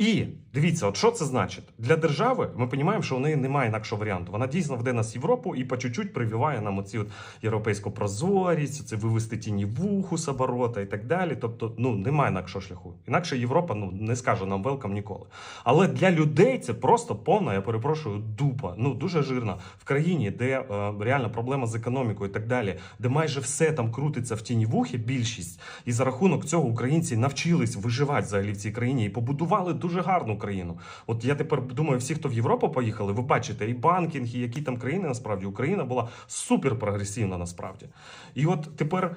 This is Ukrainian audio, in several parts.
І дивіться, от що це значить для держави. Ми розуміємо, що у неї немає інакшого варіанту. Вона дійсно веде нас в Європу і по чуть-чуть прививає нам оці от європейську прозорість, це вивести тіні вуху з оборота і так далі. Тобто, ну немає інакшого шляху. Інакше Європа ну не скаже нам велкам ніколи. Але для людей це просто повна, я перепрошую, дупа. Ну дуже жирна в країні, де е, реальна проблема з економікою і так далі, де майже все там крутиться в тіні вухи, більшість, і за рахунок цього українці навчились виживати взагалі в цій країні і побудували дуже гарну країну. От я тепер думаю, всі, хто в Європу поїхали, ви бачите і банкінг, і які там країни насправді Україна була супер прогресивна насправді. І от тепер.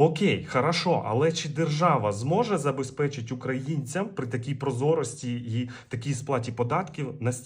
Окей, хорошо, але чи держава зможе забезпечити українцям при такій прозорості і такій сплаті податків насті-